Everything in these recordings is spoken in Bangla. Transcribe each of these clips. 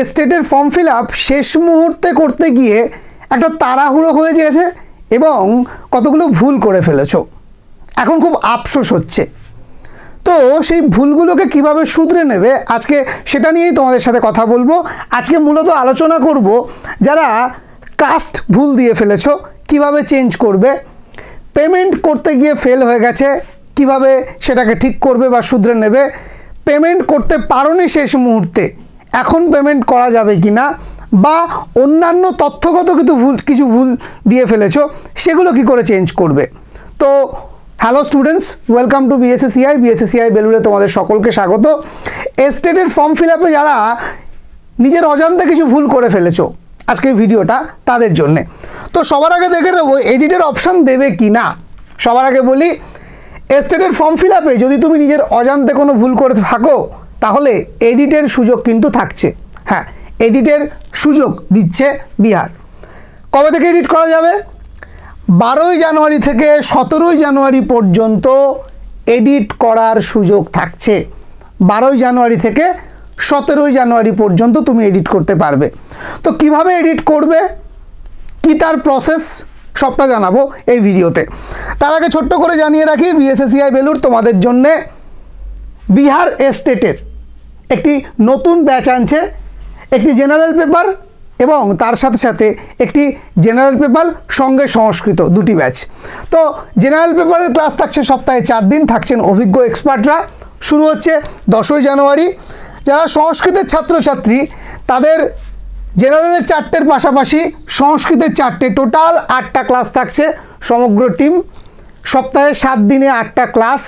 এস্টেটের ফর্ম ফিল আপ শেষ মুহূর্তে করতে গিয়ে একটা তাড়াহুড়ো হয়ে গেছে এবং কতগুলো ভুল করে ফেলেছো। এখন খুব আফসোস হচ্ছে। তো সেই ভুলগুলোকে কীভাবে শুধরে নেবে, আজকে সেটা নিয়েই তোমাদের সাথে কথা বলব। আজকে মূলত আলোচনা করব যারা কাস্ট ভুল দিয়ে ফেলেছো, কীভাবে চেঞ্জ করবে পেমেন্ট করতে গিয়ে ফেল হয়ে গেছে, কীভাবে সেটাকে ঠিক করবে বা শুধরে নেবে পেমেন্ট করতে পারোনি শেষ মুহূর্তে এখন পেমেন্ট করা যাবে কি না বা অন্যান্য তথ্যগত কিছু ভুল কিছু ভুল দিয়ে ফেলেছো, সেগুলো কি করে চেঞ্জ করবে? তো hello students welcome to B S A C I B S A C I বেলুড়ে তোমাদের সকলকে স্বাগত। এস্টেটের ফর্ম ফিল আপে যারা নিজের অজান্তে কিছু ভুল করে ফেলেছো, আজকে ভিডিওটা তাদের জন্যে। তো সবার আগে দেখে নেব এডিটের অপশান দেবে কি না সবার আগে বলি এস্টেটের ফর্ম ফিল আপে যদি তুমি নিজের অজান্তে কোনো ভুল করে থাকো তাহলে এডিটের সুযোগ কিন্তু থাকছে। হ্যাঁ এডিটের সুযোগ দিচ্ছে বিহার। কবে থেকে এডিট করা যাবে? বারোই জানুয়ারি থেকে সতেরোই জানুয়ারি পর্যন্ত এডিট করার সুযোগ থাকছে। বারোই জানুয়ারি থেকে সতেরোই জানুয়ারি পর্যন্ত তুমি এডিট করতে পারবে। তো কীভাবে এডিট করবে? কি তার প্রসেস? সবটা জানাব এই ভিডিওতে। তার আগে ছোট্ট করে জানিয়ে রাখি, বিএসএসিআই বেলুর তোমাদের জন্যে বিহার এস্টেটের একটি নতুন ব্যাচ আনছে, একটি জেনারেল পেপার এবং তার সাথে সাথে একটি জেনারেল পেপার সঙ্গে সংস্কৃত, দুটি ব্যাচ। তো জেনারেল পেপারের ক্লাস থাকছে সপ্তাহে চার দিন, থাকছেন অভিজ্ঞ এক্সপার্টরা। শুরু হচ্ছে দশই জানুয়ারি। যারা সংস্কৃতের ছাত্রছাত্রী, তাদের জেনারেলের চারটের পাশাপাশি সংস্কৃতের চারটে টোটাল আটটা ক্লাস থাকছে সমগ্র টিম। সপ্তাহে সাত দিনে আটটা ক্লাস।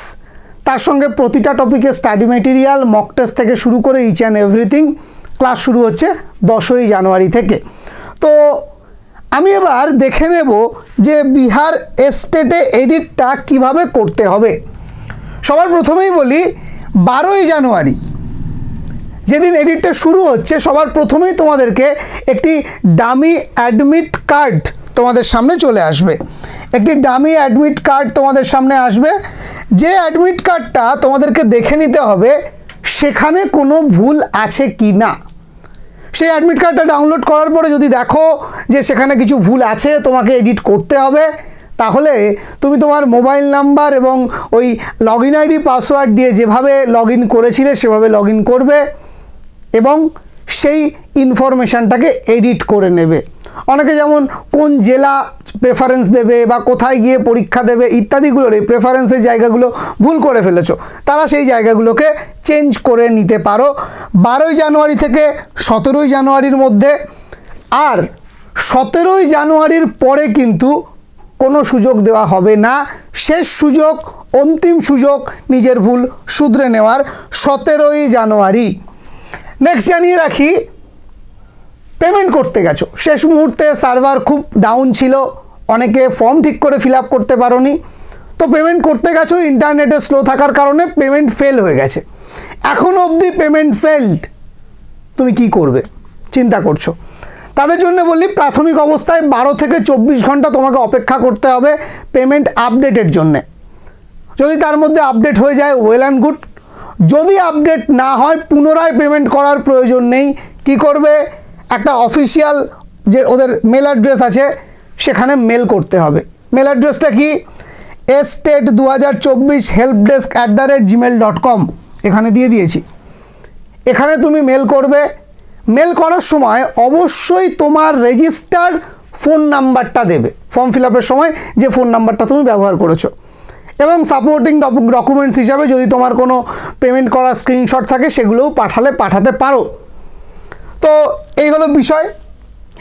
তার সঙ্গে প্রতিটা টপিকে স্টাডি মেটেরিয়াল মক টেস্ট থেকে শুরু করে ইচ অ্যান্ড এভরিথিং ক্লাস শুরু হচ্ছে দশই জানুয়ারি থেকে। তো আমি এবার দেখে নেব যে বিহার এস্টেটে এডিটটা কীভাবে করতে হবে। সবার প্রথমেই বলি, বারোই জানুয়ারি যেদিন এডিটটা শুরু হচ্ছে, সবার প্রথমেই তোমাদেরকে একটি ডামি অ্যাডমিট কার্ড তোমাদের সামনে চলে আসবে। একটি ডামি অ্যাডমিট কার্ড তোমাদের সামনে আসবে। যে অ্যাডমিট কার্ডটা তোমাদেরকে দেখে নিতে হবে, সেখানে কোনো ভুল আছে কি না? সেই অ্যাডমিট কার্ডটা ডাউনলোড করার পরে যদি দেখো যে সেখানে কিছু ভুল আছে, তোমাকে এডিট করতে হবে, তাহলে তুমি তোমার মোবাইল নাম্বার এবং ওই লগ ইন আইডি পাসওয়ার্ড দিয়ে যেভাবে লগ ইন করেছিলে, সেভাবে লগ ইন করবে এবং সেই ইনফরমেশানটাকে এডিট করে নেবে। অনেকে যেমন কোন জেলা প্রেফারেন্স দেবে বা কোথায় গিয়ে পরীক্ষা দেবে ইত্যাদিগুলোর এই প্রেফারেন্সের জায়গাগুলো ভুল করে ফেলেছো। তারা সেই জায়গাগুলোকে চেঞ্জ করে নিতে পারো। বারোই জানুয়ারি থেকে সতেরোই জানুয়ারির মধ্যে আর সতেরোই জানুয়ারির পরে কিন্তু কোনো সুযোগ দেওয়া হবে না। শেষ সুযোগ, অন্তিম সুযোগ নিজের ভুল শুধরে নেওয়ার সতেরোই জানুয়ারি। নেক্সট জানিয়ে রাখি পেমেন্ট করতে গেছো। শেষ মুহূর্তে সার্ভার খুব ডাউন ছিল, অনেকে ফর্ম ঠিক করে ফিল আপ করতে পারোনি। তো পেমেন্ট করতে গেছো ইন্টারনেটে স্লো থাকার কারণে পেমেন্ট ফেল হয়ে গেছে। এখন অবধি পেমেন্ট ফেলড তুমি কি করবে? চিন্তা করছ। তাদের জন্য বললি প্রাথমিক অবস্থায় বারো থেকে চব্বিশ ঘণ্টা তোমাকে অপেক্ষা করতে হবে পেমেন্ট আপডেটের জন্যে। যদি তার মধ্যে আপডেট হয়ে যায় ওয়েল অ্যান্ড গুড যদি আপডেট না হয়, পুনরায় পেমেন্ট করার প্রয়োজন নেই। কি করবে? একটা অফিসিয়াল যে ওদের মেল অ্যাড্রেস আছে, সেখানে মেল করতে হবে। মেল অ্যাড্রেসটা কি? এস্টেট দু হাজার চব্বিশ help desk at the rate gmail dot com এখানে দিয়ে দিয়েছি। এখানে তুমি মেল করবে। মেল করার সময় অবশ্যই তোমার রেজিস্টার ফোন নাম্বারটা দেবে। ফর্ম ফিল আপের সময় যে ফোন নাম্বারটা তুমি ব্যবহার করেছ। এবং সাপোর্টিং ডকুমেন্টস হিসাবে যদি তোমার কোনো পেমেন্ট করার স্ক্রিনশট থাকে, সেগুলোও পাঠালে পাঠাতে পারো। তো এই হলো বিষয়।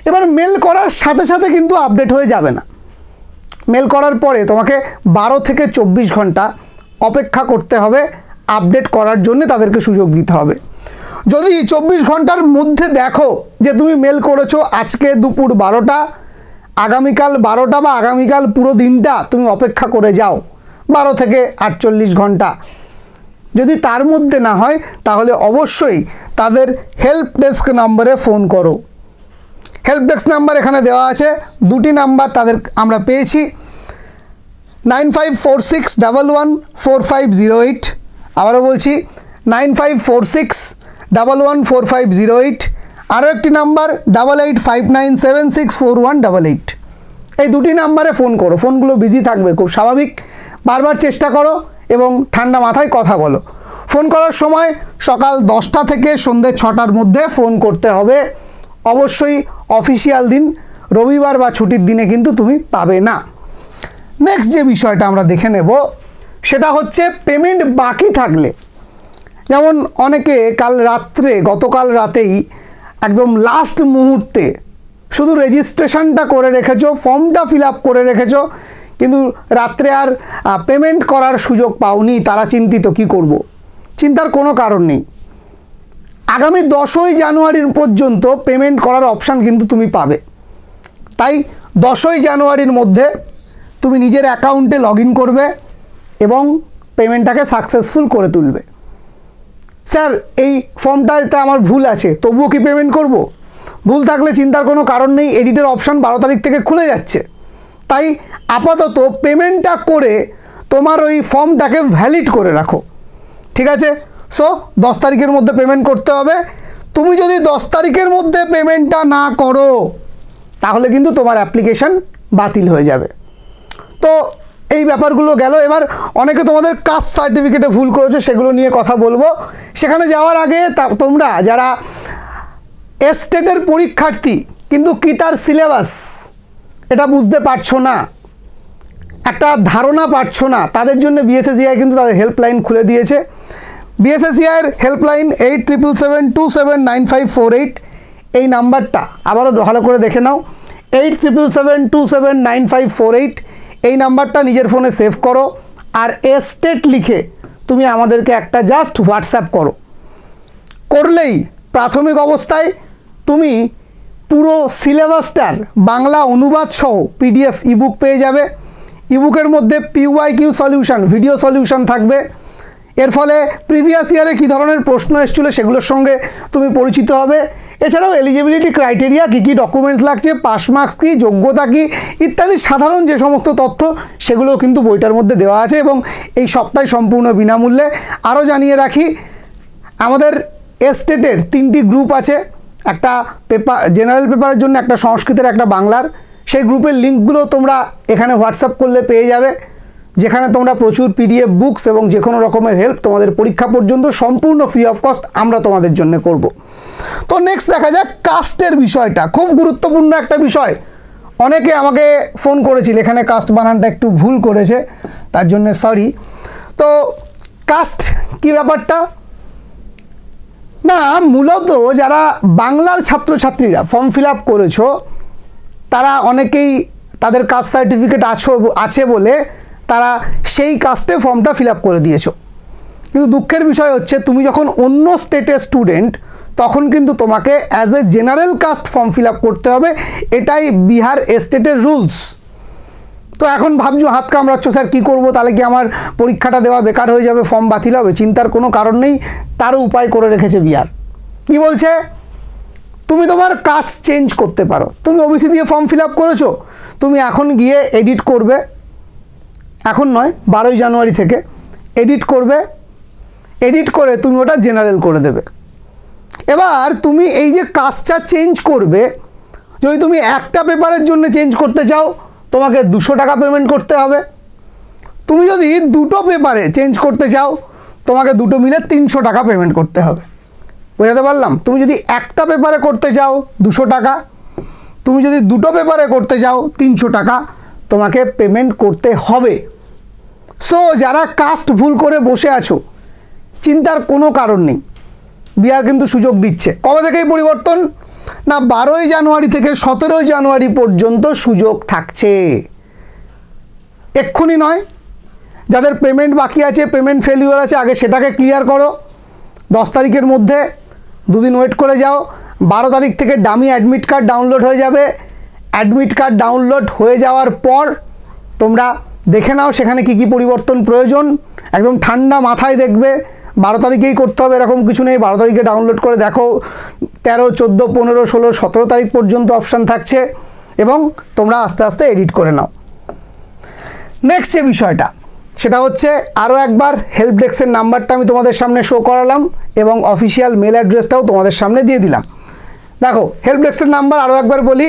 এবার মেল করার সাথে সাথে কিন্তু আপডেট হয়ে যাবে না। মেল করার পরে তোমাকে বারো থেকে চব্বিশ ঘণ্টা অপেক্ষা করতে হবে আপডেট করার জন্য তাদেরকে সুযোগ দিতে হবে। যদি চব্বিশ ঘণ্টার মধ্যে দেখো যে তুমি মেল করেছ আজকে দুপুর বারোটা, আগামীকাল বারোটা বা আগামীকাল পুরো দিনটা তুমি অপেক্ষা করে যাও, বারো থেকে আটচল্লিশ ঘণ্টা। যদি তার মধ্যে না হয়, তাহলে অবশ্যই তাদের হেল্প ডেস্ক নম্বরে ফোন করো। হেল্প ডেস্ক নাম্বার এখানে দেওয়া আছে। দুটি নাম্বার তাদের আমরা পেয়েছি। Nine five four six double one four five zero eight আবারও বলছি nine five four six double one four five zero eight আরও একটি number double eight five nine seven six four one double eight এই দুটি নাম্বারে ফোন করো। ফোনগুলো বিজি থাকবে, খুব স্বাভাবিক। বারবার চেষ্টা করো। এবং ঠান্ডা মাথায় কথা বলো। ফোন করার সময় সকাল দশটা থেকে সন্ধ্যে ছটার মধ্যে ফোন করতে হবে। অবশ্যই অফিসিয়াল দিন, রবিবার বা ছুটির দিনে কিন্তু তুমি পাবে না। নেক্সট যে বিষয়টা আমরা দেখে নেব, সেটা হচ্ছে পেমেন্ট বাকি থাকলে। যেমন অনেকে কাল রাত্রে, গতকাল রাতেই একদম লাস্ট মুহূর্তে শুধু রেজিস্ট্রেশনটা করে রেখেছো ফর্মটা ফিল আপ করে রেখেছো কিন্তু রাত্রে আর পেমেন্ট করার সুযোগ পাওনি, তারা চিন্তিত, কি করব। চিন্তার কোনো কারণ নেই। আগামী দশই জানুয়ারির পর্যন্ত পেমেন্ট করার অপশান কিন্তু তুমি পাবে। তাই দশই জানুয়ারির মধ্যে তুমি নিজের অ্যাকাউন্টে লগ করবে এবং পেমেন্টটাকে সাকসেসফুল করে তুলবে। স্যার, এই ফর্মটাতে আমার ভুল আছে, তবুও কি পেমেন্ট করব? ভুল থাকলে চিন্তার কোনো কারণ নেই এডিটের অপশান বারো তারিখ থেকে খুলে যাচ্ছে। তাই আপাতত পেমেন্টটা করে তোমার ওই ফর্মটাকে ভ্যালিড করে রাখো। ঠিক আছে? সো দশ তারিখের মধ্যে পেমেন্ট করতে হবে। তুমি যদি দশ তারিখের মধ্যে পেমেন্টটা না করো, তাহলে কিন্তু তোমার অ্যাপ্লিকেশন বাতিল হয়ে যাবে। তো এই ব্যাপারগুলো গেল। এবার অনেকে তোমাদের কাস্ট সার্টিফিকেটে ভুল করেছ, সেগুলো নিয়ে কথা বলব। সেখানে যাওয়ার আগে তোমরা যারা এস্টেটের পরীক্ষার্থী, কিন্তু কি তার সিলেবাস এটা বুঝতে পারছ না। একটা ধারণা পাচ্ছ না। তাদের জন্য বিএসএসিআই কিন্তু তাদের হেল্পলাইন খুলে দিয়েছে। বিএসএসিআইয়ের helpline eight triple seven two seven nine five four eight এই নাম্বারটা আবারও ভালো করে দেখে নাও। Eight triple seven two seven nine five four eight এই নাম্বারটা নিজের ফোনে সেভ করো। আর এস্টেট লিখে তুমি আমাদেরকে একটা জাস্ট হোয়াটসঅ্যাপ করো। করলেই প্রাথমিক অবস্থায় তুমি পুরো সিলেবাসটার বাংলা অনুবাদ সহ পিডিএফ ইবুক পেয়ে যাবে। ইবুকের মধ্যে P Y Q solution video solution থাকবে। এর ফলে প্রিভিয়াস ইয়ারে কী ধরনের প্রশ্ন এসেছিল সেগুলোর সঙ্গে তুমি পরিচিত হবে। এছাড়াও এলিজিবিলিটি ক্রাইটেরিয়া কী কী ডকুমেন্টস লাগছে পাস মার্কস কী, যোগ্যতা কী, ইত্যাদি সাধারণ যে সমস্ত তথ্য সেগুলোও কিন্তু বইটার মধ্যে দেওয়া আছে এবং এই সবটাই সম্পূর্ণ বিনামূল্যে। আরও জানিয়ে রাখি, আমাদের এস্টেটের তিনটি গ্রুপ আছে। একটা পেপার জেনারেল পেপারের জন্য একটা সংস্কৃতের একটা বাংলার, সেই গ্রুপের লিঙ্কগুলো তোমরা এখানে হোয়াটসঅ্যাপ করলে পেয়ে যাবে, যেখানে তোমরা প্রচুর পিডিএফ বুকস এবং যে কোনো রকমের হেল্প তোমাদের পরীক্ষা পর্যন্ত সম্পূর্ণ ফ্রি অফ কস্ট আমরা তোমাদের জন্য করব। তো নেক্সট দেখা যাক কাস্টের বিষয়টা, খুব গুরুত্বপূর্ণ একটা বিষয়। অনেকে আমাকে ফোন করেছিল, এখানে কাস্ট বানানটা একটু ভুল করেছে, তার জন্য সরি তো কাস্ট কি ব্যাপারটা? না, মূলত যারা বাংলার ছাত্রছাত্রীরা ফর্ম ফিল আপ করেছ, তারা অনেকেই তাদের কাস্ট সার্টিফিকেট আছো, আছে বলে তারা সেই কাস্টে ফর্মটা ফিল আপ করে দিয়েছ। কিন্তু দুঃখের বিষয় হচ্ছে, তুমি যখন অন্য স্টেটের স্টুডেন্ট তখন কিন্তু তোমাকে as a general caste form fill up করতে হবে। এটাই বিহার স্টেটের রুলস তো এখন ভাবছ হাত কামড়াচ্ছ, স্যার, কী করব? তাহলে কি আমার পরীক্ষাটা দেওয়া বেকার হয়ে যাবে ফর্ম বাতিল হবে? চিন্তার কোনো কারণ নেই, তারও উপায় করে রেখেছে বিহার। কি বলছে? তুমি তোমার কাস্ট চেঞ্জ করতে পারো। তুমি ওবিসি দিয়ে ফর্ম ফিল আপ করেছ, তুমি এখন গিয়ে এডিট করবে। এখন নয়, বারোই জানুয়ারি থেকে এডিট করবে। এডিট করে তুমি ওটা জেনারেল করে দেবে। এবার তুমি এই যে কাজটা চেঞ্জ করবে, যদি তুমি একটা পেপারের জন্য চেঞ্জ করতে চাও তোমাকে দুশো টাকা পেমেন্ট করতে হবে। তুমি যদি দুটো পেপারে চেঞ্জ করতে চাও, তোমাকে দুটো মিলে তিনশো টাকা পেমেন্ট করতে হবে। বোঝাতে পারলাম? তুমি যদি একটা পেপারে করতে চাও দুশো টাকা, তুমি যদি দুটো পেপারে করতে চাও তিনশো টাকা, তোমাকে পেমেন্ট করতে হবে। সো যারা কাস্ট ভুল করে বসে আছো, চিন্তার কোনো কারণ নেই। বিহার কিন্তু সুযোগ দিচ্ছে। কবে থেকে এই পরিবর্তন? না বারোই জানুয়ারি থেকে সতেরোই জানুয়ারি পর্যন্ত সুযোগ থাকছে। এক্ষুনি নয়, যাদের পেমেন্ট বাকি আছে পেমেন্ট ফেলিওর আছে, আগে সেটাকে ক্লিয়ার করো। দশ তারিখের মধ্যে দুদিন ওয়েট করে যাও। বারো তারিখ থেকে ডামি অ্যাডমিট কার্ড ডাউনলোড হয়ে যাবে। অ্যাডমিট কার্ড ডাউনলোড হয়ে যাওয়ার পর তোমরা দেখে নাও সেখানে কি কি পরিবর্তন প্রয়োজন। একদম ঠান্ডা মাথায় দেখবে বারো তারিখেই করতে হবে, এরকম কিছু নেই। বারো তারিখে ডাউনলোড করে দেখো, তেরো, চোদ্দ, পনেরো, ষোলো, সতেরো তারিখ পর্যন্ত অপশান থাকছে এবং তোমরা আস্তে আস্তে এডিট করে নাও। নেক্সট যে বিষয়টা, সেটা হচ্ছে আরও একবার হেল্প ডেস্কের নাম্বারটা আমি তোমাদের সামনে শো করালাম এবং অফিসিয়াল মেল অ্যাড্রেসটাও তোমাদের সামনে দিয়ে দিলাম। দেখো হেল্প ডেস্কের নাম্বার আরও একবার বলি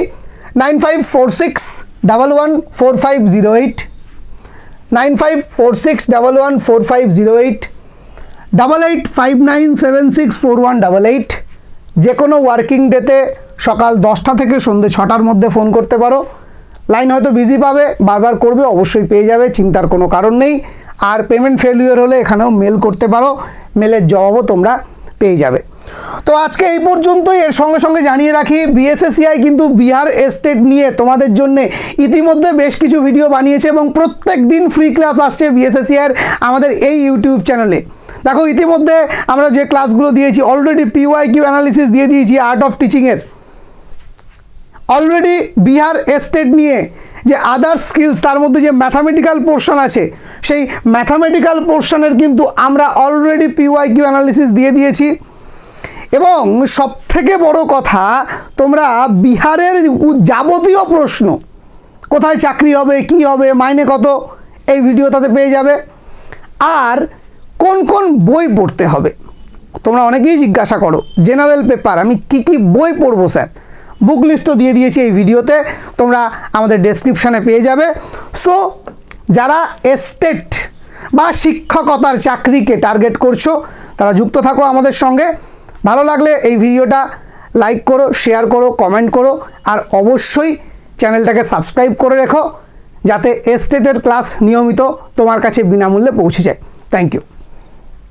nine five four six double one four five zero eight nine five four six double one four five zero eight double eight five nine seven six four one double eight যে কোনো ওয়ার্কিং ডেতে সকাল দশটা থেকে সন্ধ্যে ছটার মধ্যে ফোন করতে পারো। লাইন হয়তো বিজি পাবে, বারবার করবে, অবশ্যই পেয়ে যাবে, চিন্তার কোনো কারণ নেই। আর পেমেন্ট ফেলিওর হলে এখানেও মেল করতে পারো মেলের জবাবও তোমরা পেয়ে যাবে। তো আজকে এই পর্যন্তই, এর সঙ্গে সঙ্গে জানিয়ে রাখি বিএসএসিআই কিন্তু বিহার এস্টেট নিয়ে তোমাদের জন্য ইতিমধ্যে বেশ কিছু ভিডিও বানিয়েছে এবং প্রত্যেক দিন ফ্রি ক্লাস আসছে বিএসএসিআইয়ের আমাদের এই ইউটিউব চ্যানেলে দেখো, ইতিমধ্যে আমরা যে ক্লাসগুলো দিয়েছি অলরেডি পিওয়াই কিউ অ্যানালিসিস দিয়ে দিয়েছি আর্ট অফ টিচিংয়ের অলরেডি বিহার এস্টেট নিয়ে যে আদার স্কিলস তার মধ্যে যে ম্যাথামেটিক্যাল পোর্শন আছে, সেই ম্যাথামেটিক্যাল পোর্শনের কিন্তু আমরা অলরেডি পিওয়াই কিউ অ্যানালিসিস দিয়ে দিয়েছি। এবং সবথেকে বড় কথা, তোমরা বিহারের যাবতীয় প্রশ্ন, কোথায় চাকরি হবে, কি হবে, মাইনে কত, এই ভিডিও তাতে পেয়ে যাবে। আর কোন কোন বই পড়তে হবে? তোমরা অনেকেই জিজ্ঞাসা করো জেনারেল পেপার আমি কি কি বই পড়ব স্যার? বুক লিস্টও দিয়ে দিয়েছি এই ভিডিওতে, তোমরা আমাদের ডেসক্রিপশানে পেয়ে যাবে। সো যারা এস্টেট বা শিক্ষকতার চাকরিকে টার্গেট করছ, তারা যুক্ত থাকো আমাদের সঙ্গে। ভালো লাগলে এই ভিডিওটা লাইক করো শেয়ার করো কমেন্ট করো, আর অবশ্যই চ্যানেলটাকে সাবস্ক্রাইব করে রেখো, যাতে এস্টেটের ক্লাস নিয়মিত তোমার কাছে বিনামূল্যে পৌঁছে যায়। Thank you